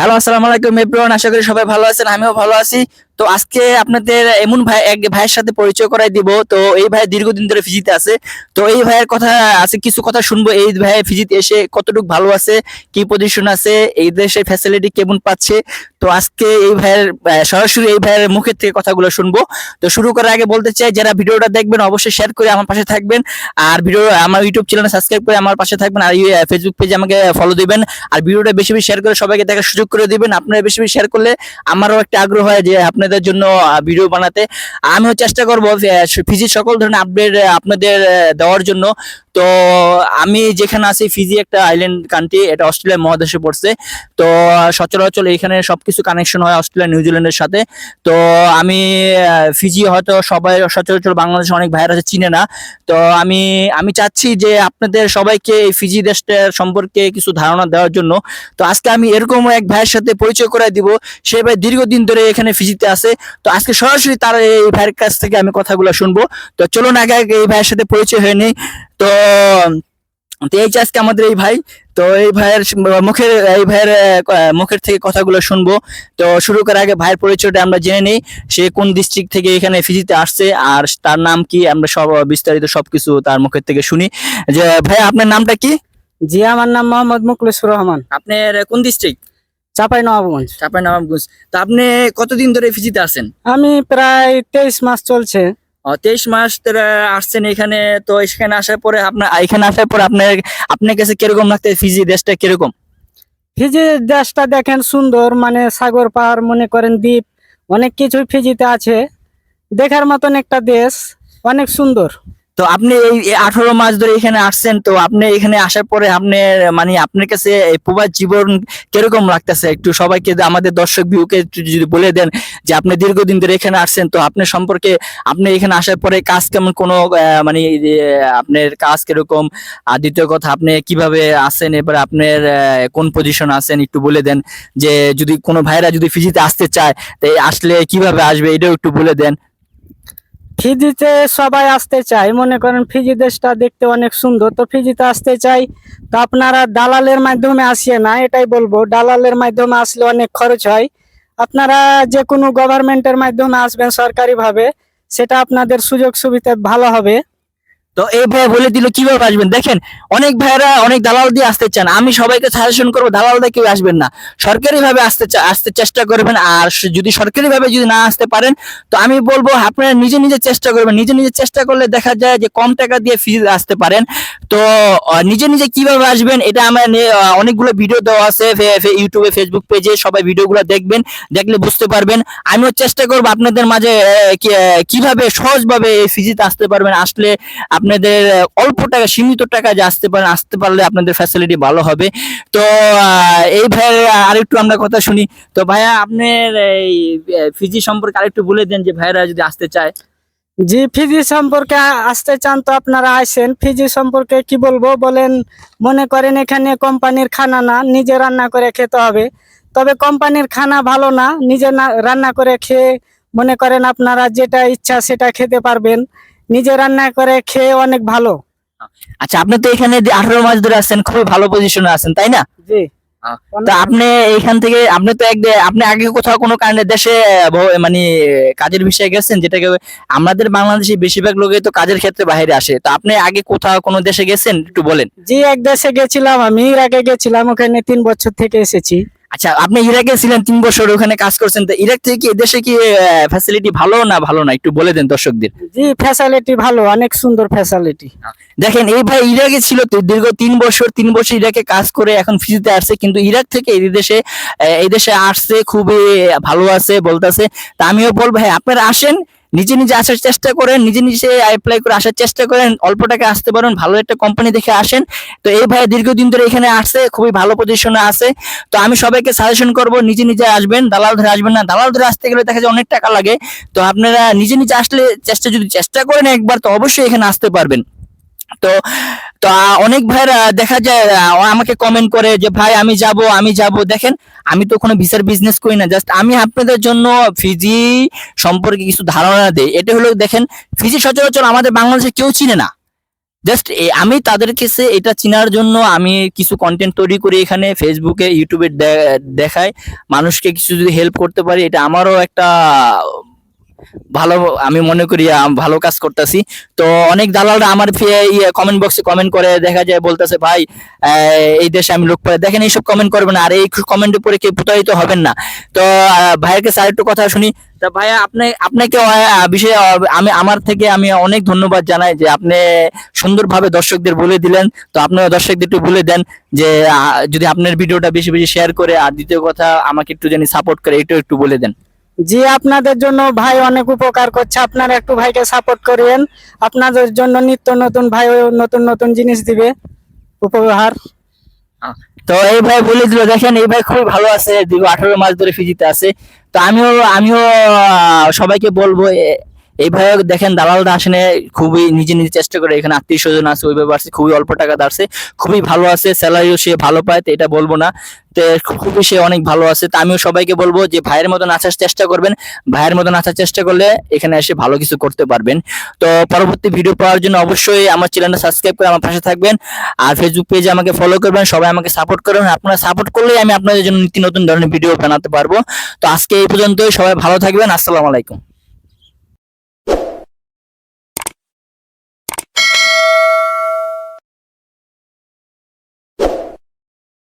Hello আসসালামু আলাইকুম everyone আশা করি সবাই ভালো আছেন আমিও ভালো আছি। তো আজকে আপনাদের এমন ভাই এক ভাইয়ের সাথে পরিচয় করাই দিব। তো এই ভাই দীর্ঘদিন ধরে ফিজিতে আছে। তো এই ভাইয়ের কথা আছে, কিছু কথা শুনব। এই ভাই ফিজিতে এসে কতটুকু ভালো আছে, কি পজিশন আছে, এই দেশে ফ্যাসিলিটি কেমন পাচ্ছে? তো আজকে এই ভাইয়ের সরাসরি এই ভাইয়ের মুখের থেকে কথাগুলো শুনব। তো শুরু করার আগে বলতে চাই, যারা ভিডিওটা দেখবেন, অবশ্যই শেয়ার করে আমার পাশে থাকবেন। আর ভিডিও আমার ইউটিউব চ্যানেলে সাবস্ক্রাইব করে আমার পাশে থাকবেন। আর ফেসবুক পেজে আমাকে ফলো দিবেন। আর ভিডিওটা বেশি বেশি শেয়ার করে সবাইকে দেখার সুযোগ করে দিবেন। আপনারা বেশি বেশি শেয়ার করলে আমারও একটা আগ্রহ হয় যে আপনাদের জন্য ভিডিও বানাতে। আমিও চেষ্টা করব ফিজির সকল ধরনের আপডেট আপনাদের দেওয়ার জন্য। তো আমি যেখানে আছি ফিজি একটা আইল্যান্ড কান্ট্রি এটা অস্ট্রেলিয়া মহাদেশে পড়ছে। তো সচরাচর এখানে সবকিছু কানেকশন হয় অস্ট্রেলিয়া নিউজিল্যান্ডের সাথে। তো আমি ফিজি হয়তো সবাই সচরাচর বাংলাদেশে অনেক ভাইয়ের আছে চিনে না। তো আমি আমি চাচ্ছি যে আপনাদের সবাইকে এই ফিজি দেশটার সম্পর্কে কিছু ধারণা দেওয়ার জন্য। তো আজকে আমি এরকম এক ভাইয়ের সাথে পরিচয় করে দিব। সে ভাই দীর্ঘদিন ধরে এখানে ফিজিতে আছে। তো আজকে সরাসরি তার এই ভাইয়ের কাছ থেকে আমি কথাগুলো শুনব। তো চলুন আগে এই ভাইয়ের সাথে পরিচয় হয়ে তো তো এই যে আজকে আমাদের এই ভাই তো এই ভাইয়ের মুখের এই ভাইয়ের মুখের থেকে কথাগুলো শুনব। তো শুরু করার আগে ভাইয়ের পরিচয়টা আমরা জেনে নিই। সে কোন ডিস্ট্রিক্ট থেকে এখানে ফিজিতে আসছে আর তার নাম কি আমরা সব বিস্তারিত সবকিছু তার মুখের থেকে শুনি। যে ভাই আপনার নামটা কি? জি আমার নাম মোহাম্মদ মুকলেসুর রহমান। আপনার কোন ডিস্ট্রিক্ট চাপাই নবাবগঞ্জ। চাপাই নবাবগঞ্জ। তো আপনি কতদিন ধরে ফিজিতে আছেন? আমি প্রায় তেইশ মাস চলছে। তেইশ মাস আসছেন এখানে, তো এখানে আসার পরে আপনার এখানে আসার পরে আপনার আপনার কাছে কীরকম লাগতে ফিজি দেশটা কীরকম? ফিজি দেশটা দেখেন সুন্দর মানে সাগর পাহাড়, মনে করেন দ্বীপ, অনেক কিছুই ফিজিতে আছে। দেখার মতন একটা দেশ, অনেক সুন্দর। তো আপনি এই আঠারো মাস ধরে এখানে আসছেন, তো আপনি এখানে আসার পরে আপনার মানে আপনার কাছে প্রবাস জীবন কীরকম লাগতেছে? একটু সবাইকে, আমাদের দর্শক ভিউকে যদি বলে দেন যে আপনি দীর্ঘদিন ধরে এখানে আসছেন, তো আপনার সম্পর্কে আপনি এখানে আসার পরে কাজ কেমন কোনো মানে আপনার কাজ কীরকম? আর দ্বিতীয় কথা, আপনি কীভাবে আসেন এবার আপনার কোন পজিশন আছেন? একটু বলে দেন যে যদি কোনো ভাইরা যদি ফিজিতে আসতে চায়, তো আসলে কীভাবে আসবে? এটাও একটু বলে দেন। ফিজিতে সবাই আসতে চাই মনে করেন ফিজি দেশটা দেখতে অনেক সুন্দর। তো ফিজিতে আসতে চাই তো আপনারা দালালের মাধ্যমে আসিয়ে না, এটাই বলব। দালালের মাধ্যমে আসলে অনেক খরচ হয়। আপনারা যে কোনো গভর্নমেন্টের মাধ্যমে আসবেন সরকারিভাবে, সেটা আপনাদের সুযোগ সুবিধা ভালো হবে। তো এই ভাই বলে দিল, কীভাবে আসবেন? দেখেন, অনেক ভাইরা অনেক দালাল দিয়ে আসতে চান। আমি সবাইকে সাজেশন করব দালাল দিয়ে কেউ আসবেন না। সরকারি ভাবে আসতে আসতে চেষ্টা করবেন, আর যদি সরকারি ভাবে যদি না আসতে পারেন, তো আমি বলব, আপনারা নিজে নিজে চেষ্টা করবেন। নিজে নিজে চেষ্টা করলে দেখা যায় যে কম টাকা দিয়ে ফিজ আসতে পারেন। তো নিজে নিজে কীভাবে আসবেন, এটা আমার অনেকগুলো ভিডিও দেওয়া আছে ইউটিউবে ফেসবুক পেজে সবাই ভিডিওগুলো দেখবেন, দেখলে বুঝতে পারবেন। আমিও চেষ্টা করব আপনাদের মাঝে কীভাবে সহজভাবে এই ফিজিতে আসতে পারবেন। আসলে আপনাদের অল্প টাকা, সীমিত টাকা যে আসতে পারেন আসতে পারলে আপনাদের ফ্যাসিলিটি ভালো হবে। তো এই ভাইয়ের আরেকটু আমরা কথা শুনি। তো ভাইয়া, আপনার এই ফিজি সম্পর্কে আরেকটু বলে দেন যে ভাইয়েরা যদি আসতে চায়। জি ফিজি সম্পর্কে আসতে চান তো আপনারা আসেন। ফিজি সম্পর্কে কি বলব? বলেন, মনে করেন এখানে কোম্পানির খানা না, নিজে রান্না করে খেতে হবে। তবে কোম্পানির খানা ভালো না, নিজে রান্না করে খেয়ে মনে করেন আপনারা যেটা ইচ্ছা সেটা খেতে পারবেন। নিজে রান্না করে খেয়ে অনেক ভালো। আচ্ছা আপনি তো এখানে আঠারো মাস ধরে আছেন খুবই ভালো পজিশনে আছেন তাই না? জি। আপনি এখান থেকে আপনি তো এক আপনি আগে কোথাও কোনো কারণে দেশে মানে কাজের বিষয়ে গেছেন যেটাকে আমাদের বাংলাদেশে বেশিরভাগ লোকে তো কাজের ক্ষেত্রে বাইরে আসে তো আপনি আগে কোথাও কোনো দেশে গেছেন? একটু বলেন। জি এক দেশে গেছিলাম আমি আগে গেছিলাম ওখানে তিন বছর থেকে এসেছি। আচ্ছা আপনি ইরাকে ছিলেন তিন বছর ওখানে কাজ করছেন তো ইরাক থেকে কি দেশে কি ফ্যাসিলিটি ভালো না ভালো না? একটু বলে দেন দর্শকদের। জি ফ্যাসিলিটি ভালো অনেক সুন্দর ফ্যাসিলিটি দেখেন এই ভাই ইরাকে ছিল তো দীর্ঘ তিন বছর তিন বছর ইরাকে কাজ করে এখন ফিজিতে আসছে কিন্তু ইরাক থেকে এই দেশে এই দেশে আসছে খুবই ভালো আছে বলতেছে। তা আমিও বলব হ্যাঁ আপনারা আসেন নিজে নিজে আসার চেষ্টা করেন, নিজে নিজে অ্যাপ্লাই করে আসার চেষ্টা করেন অল্প টাকা আসতে পারেন, ভালো একটা কোম্পানি দেখে আসেন। তো এই ভাই দীর্ঘদিন ধরে এখানে আসছে, খুবই ভালো পজিশনে আছে। তো আমি সবাইকে সাজেশন করব, নিজে নিজে আসবেন, দালাল ধরে আসবেন না। দালাল ধরে আসতে গেলে দেখা যায় অনেক টাকা লাগে। তো আপনারা নিজে নিজে আসলে চেষ্টা, যদি চেষ্টা করেন একবার, তো অবশ্যই এখানে আসতে পারবেন। তো তো অনেক ভাইরা দেখা যায় আমাকে কমেন্ট করে যে, ভাই, আমি যাব আমি যাব। দেখেন, আমি তো কোনো ভিসার বিজনেস করি না জাস্ট আমি আপনাদের জন্য ফিজি সম্পর্কে কিছু ধারণা দেই। এটা হলো, দেখেন ফিজি সচরাচর আমাদের বাংলাদেশে কেউ চিনে না। জাস্ট আমি তাদের কাছে এটা চেনার জন্য আমি কিছু কন্টেন্ট তৈরি করি এখানে ফেসবুকে ইউটিউবে দে- দেখাই। মানুষকে কিছু যদি হেল্প করতে পারি, এটা আমারও একটা ভালো, আমি মনে করি ভালো কাজ করতেছি। তো অনেক দালালরা আমার কমেন্ট বক্সে কমেন্ট করে, দেখা যায় বলতেছে, ভাই এই দেশে আমি লোক পাই দেখেন এইসব কমেন্ট করবেন আর এই কমেন্টের পরে কেউ প্রতারিত হবেন না। তো ভাইয়ের কাছে আরেকটু কথা শুনি। তা ভাইয়া, আপনি, আপনাকে বিষয়ে আমি, আমার থেকে আমি অনেক ধন্যবাদ জানাই যে আপনি সুন্দরভাবে দর্শকদের বলে দিলেন। তো আপনারা দর্শকদের একটু বলে দেন যে যদি আপনার ভিডিওটা বেশি বেশি শেয়ার করে, আর দ্বিতীয় কথা আমাকে একটু জানি সাপোর্ট করে এটাও একটু বলে দেন। জি, আপনাদের জন্য ভাই অনেক উপকার করছে। আপনারা একটু ভাইকে সাপোর্ট করেন। আপনাদের জন্য নিত্য নতুন ভাই নতুন নতুন জিনিস দিবে। উপহার। তো এই ভাই বলে দিল, দেখেন, এই ভাই খুবই ভালো আছে। দীর্ঘ আঠারো মাস ধরে ফিজিতে আছে। তো আমিও আমিও সবাইকে বলব এ- এই ভাই দেখেন দালালরা আসেনে, খুবই নিজে নিজে চেষ্টা করে এখানে আত্মীয় স্বজন আছে ওইভাবে আসছে খুবই অল্প টাকা দাঁড়ছে খুবই ভালো আছে স্যালারিও সে ভালো পায়, তো এটা বলব না। তো খুবই সে অনেক ভালো আছে, তো আমিও সবাইকে বলব যে ভাইয়ের মতন আসার চেষ্টা করবেন, ভাইয়ের মতন আসার চেষ্টা করলে এখানে এসে ভালো কিছু করতে পারবেন। তো পরবর্তী ভিডিও পাওয়ার জন্য অবশ্যই আমার চ্যানেলটা সাবস্ক্রাইব করে আমার পাশে থাকবেন, আর ফেসবুক পেজে আমাকে ফলো করবেন, সবাই আমাকে সাপোর্ট করবেন আপনারা সাপোর্ট করলেই আমি আপনাদের জন্য নিত্য নতুন ধরনের ভিডিও বানাতে পারব। তো আজকে এই পর্যন্তই, সবাই ভালো থাকবেন, আসসালামু আলাইকুম।